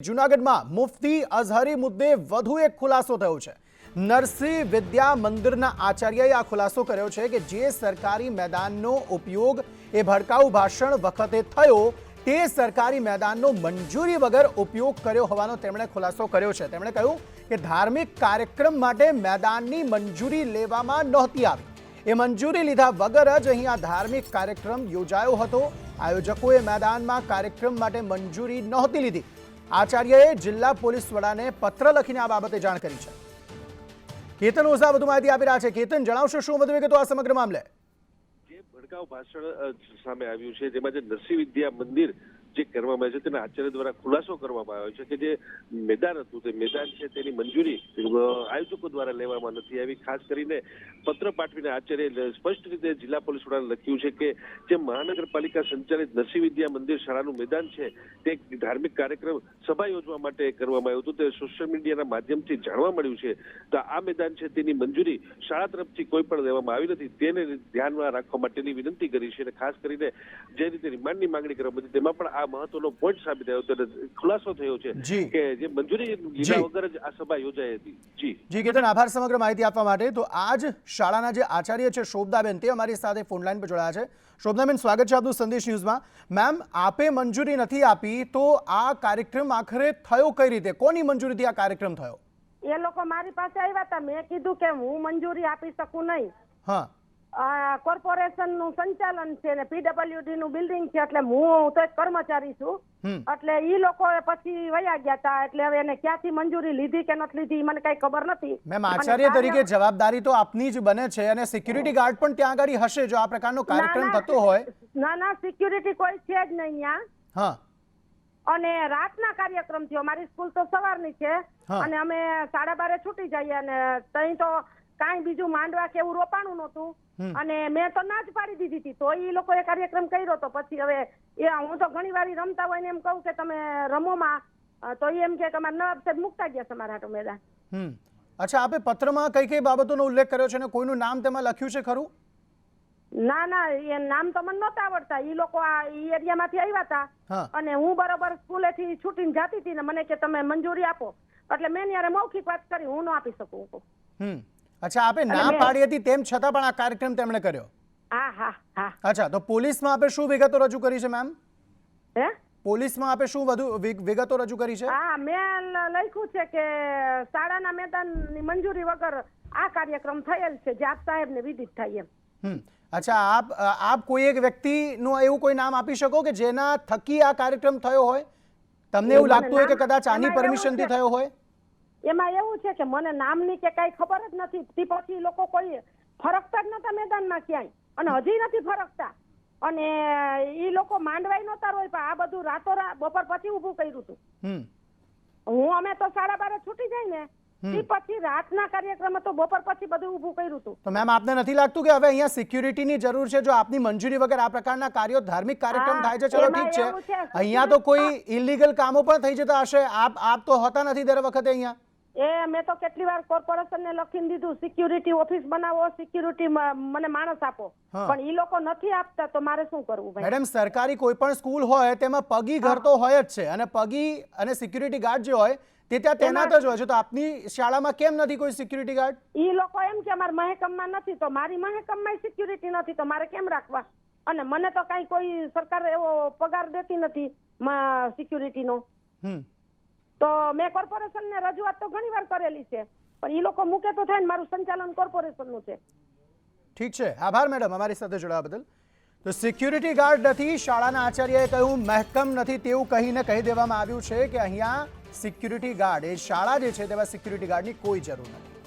જૂનાગઢમાં મુફતી અઝહરી મુદ્દે વધુ એક ખુલાસો થયો છે. નરસિંહ વિદ્યા મંદિરના આચાર્યએ આ ખુલાસો કર્યો છે કે જે સરકારી મેદાનનો ઉપયોગ એ ભડકાઉ ભાષણ વખતે થયો, તે સરકારી મેદાનનો મંજૂરી વગર ઉપયોગ કર્યો હોવાનો તેમણે ખુલાસો કર્યો છે. તેમણે કહ્યું કે ધાર્મિક કાર્યક્રમ માટે મેદાનની મંજૂરી લેવામાં નહોતી આવી. એ મંજૂરી લીધા વગર જ અહીં આ ધાર્મિક કાર્યક્રમ યોજાયો હતો. આયોજકોએ મેદાનમાં કાર્યક્રમ માટે મંજૂરી નહોતી લીધી. આચાર્યએ જિલ્લા પોલીસ વડાને પત્ર લખીને આ બાબતે જાણ કરી છે. કેતન ઓઝા વધુ માહિતી આપી રહ્યા છે. કેતન, જણાવશો શું વધુ વિગતો આ સમગ્ર મામલે? જે ભડકાઉ ભાષણ સામે આવ્યું છે, જેમાં જે નરસિંહ વિદ્યા મંદિર જે કરવામાં આવ્યું છે, તેના આચાર્ય દ્વારા ખુલાસો કરવામાં આવ્યો છે કે જે મેદાન હતું, તે મેદાન છે, તેની મંજૂરી આયોજકો દ્વારા લેવામાં નથી આવી. ખાસ કરીને પત્ર પાઠવીને આચાર્ય સ્પષ્ટ રીતે જિલ્લા પોલીસ વડાને લખ્યું છે કે જે મહાનગરપાલિકા સંચાલિત નરસિંહ વિદ્યા મંદિર શાળાનું મેદાન છે, તે ધાર્મિક કાર્યક્રમ સભા યોજવા માટે કરવામાં આવ્યું હતું. તે સોશિયલ મીડિયાના માધ્યમથી જાણવા મળ્યું છે તો આ મેદાન છે તેની મંજૂરી શાળા તરફથી કોઈ પણ દેવામાં આવી નથી. તેને ધ્યાનમાં રાખવા માટેની વિનંતી કરી છે અને ખાસ કરીને જે રીતે રિમાન્ડની માંગણી કરવામાં હતી તેમાં પણ આ મહત્વનો પોઈન્ટ સાબિત થયો હતો ખુલાસો થયો છે કે જે મંજૂરી લીધા વગર જ આ સભા યોજાઈ હતી. જી. જી કેતન આભાર સમગ્ર માહિતી આપવા માટે. તો આજ શાળાના જે આચાર્ય છે શોભદાબેન તે અમારી સાથે ફોનલાઈન પર જોડાયા છે. શોભદાબેન સ્વાગત છે આપનું સંદેશ ન્યૂઝમાં. મેમ આપે મંજૂરી નથી આપી તો આ કાર્યક્રમ આખરે થયો કઈ રીતે? કોની મંજૂરીથી આ કાર્યક્રમ થયો? એ લોકો મારી પાસે આવ્યા હતા. મેં કીધું કે હું મંજૂરી આપી શકું નહીં. હા. કોર્પોરેશનનું સંચાલન છે ને પીડબ્લ્યુડી નું બિલ્ડિંગ છે એટલે હું તો એક કર્મચારી છું. એટલે ઈ લોકો પછી વયા ગયા હતા એટલે હવે એને ક્યાંથી મંજૂરી લીધી કે નથી લીધી મને કઈ ખબર નથી. મેમ આચાર્ય તરીકે જવાબદારી તો આપની જ બને છે અને સિક્યુરિટી ગાર્ડ પણ ત્યાં આગળ હશે જો આ પ્રકારનો કાર્યક્રમ થતો હોય. ના ના સિક્યુરિટી કોઈ છે જ નહીં અહીંયા. હા. અને રાતના કાર્યક્રમ થયો. મારી સ્કૂલ તો સવારની છે. અને અમે સાડા બારે છૂટી જઈએ અને તઈ તો કાંઈ બીજું માંડવા કે એવું રોપાણું નહોતું. અને મેં તો ના જ પાડી દીધી હતી. તો એ લોકોએ કાર્યક્રમ કર્યો તો પછી હવે એ હું તો ઘણી વાર રમતા હોય ને એમ કહું કે તમે રમોમાં. તો એ એમ કે અમારે નવાબ સાહેબ મૂકતા ગયા છે મારા હાટુ મેદાન. અચ્છા આપે પત્રમાં કઈ કઈ બાબતોનો ઉલ્લેખ કર્યો છે અને કોઈનું નામ તેમાં લખ્યું છે ખરું? ના ના એ નામ તો મને નહોતા આવડતા. ઈ લોકો આ ઈ એરિયામાંથી આવ્યા હતા. હા. અને હું બરોબર સ્કૂલેથી છૂટીને જાતી હતી ને મને કે તમે મંજૂરી આપો. એટલે મેં યારે મૌખિક વાત કરી હું ન આપી શકું હું કહું. હમ. અચ્છા આપે ના મેં- પાડી હતી તેમ છતાં પણ આ કાર્યક્રમ તેમણે કર્યો? હા હા હા. અચ્છા તો પોલીસમાં આપે શું વિગતો રજૂ કરી છે મેમ હે? પોલીસમાં આપે શું વધુ વિગ- વિગતો રજૂ કરી છે? હા મેં લ- લખ્યું છે કે શાળાના મેદાનની મંજૂરી વગર આ કાર્યક્રમ થયેલ છે જાપ સાહેબને વિદિત થાય એમ. હમ. અચ્છા આપ આપ કોઈ એક વ્યક્તિનું એવું કોઈ નામ આપી શકો કે જેના થકી આ કાર્યક્રમ થયો હોય? તમને એવું લાગતું હોય કે કદાચ આની પરમિશનથી પરમિશનથી થયો હોય? એમાં એવું છે કે મને નામની કે કઈ ખબર જ નથી. તે પછી લોકો કોઈ ફરકતા જ નતા મેદાનમાં ક્યાંય. અને હજી નથી ફરકતા. અને એ લોકો માંડવાય નતા રોય પણ આ બધું રાતો બપોર પછી ઊભું કર્યું હતું હું અમે તો સાડા બારે છૂટી જાય ને. તે પછી રાતના કાર્યક્રમ તો બપોર પછી બધું ઊભું કર્યું હતું તો મેમ આપને નથી લાગતું કે હવે અહીંયા સિક્યુરિટીની જરૂર છે? જો આપની મંજૂરી વગર આ પ્રકારના કાર્યો ધાર્મિક કાર્યક્રમ થાય છે ચલો ઠીક છે. અહીંયા તો કોઈ ઇલીગલ કામો પણ થઈ જતા હશે. આપ આપ તો હોતા નથી દર વખતે અહીંયા. એ મેં તો કેટલી વાર કોર્પોરેશનને લખીને દીધું સિક્યુરિટી ઓફિસ બનાવો સિક્યુરિટી મને માણસ આપો. પણ ઈ લોકો નથી આપતા તો મારે શું કરવું ભાઈ? મેડમ સરકારી કોઈ પણ સ્કૂલ હોય તેમાં પગી ઘર તો હોય જ છે. અને પગી અને સિક્યુરિટી ગાર્ડ જે હોય તે ત્યાં તૈનાત જ હોય છે. તો આપની શાળામાં કેમ નથી કોઈ સિક્યુરિટી ગાર્ડ ઈ લોકો એમ કે અમારા મહેકમમાં નથી તો મારી મહેકમમાં સિક્યુરિટી નથી તો મારે કેમ રાખવા? અને મને તો કાંઈ કોઈ સરકાર એવો પગાર દેતી નથી સિક્યુરિટીનો તો મેં કોર્પોરેશનને રજૂઆત તો ઘણી વાર કરેલી છે પણ ઈ લોકો મૂકે તો થાય ને મારું સંચાલન કોર્પોરેશનનું છે. ઠીક છે. આભાર મેડમ અમારી સાથે જોડાવા બદલ. તો સિક્યુરિટી ગાર્ડ નથી શાળાના આચાર્યએ કહ્યું મહેકમ નથી તેવું કહીને કહી દેવામાં આવ્યું છે કે અહીંયા સિક્યુરિટી ગાર્ડ એ શાળા જે છે તેમાં સિક્યુરિટી ગાર્ડની કોઈ જરૂર નથી.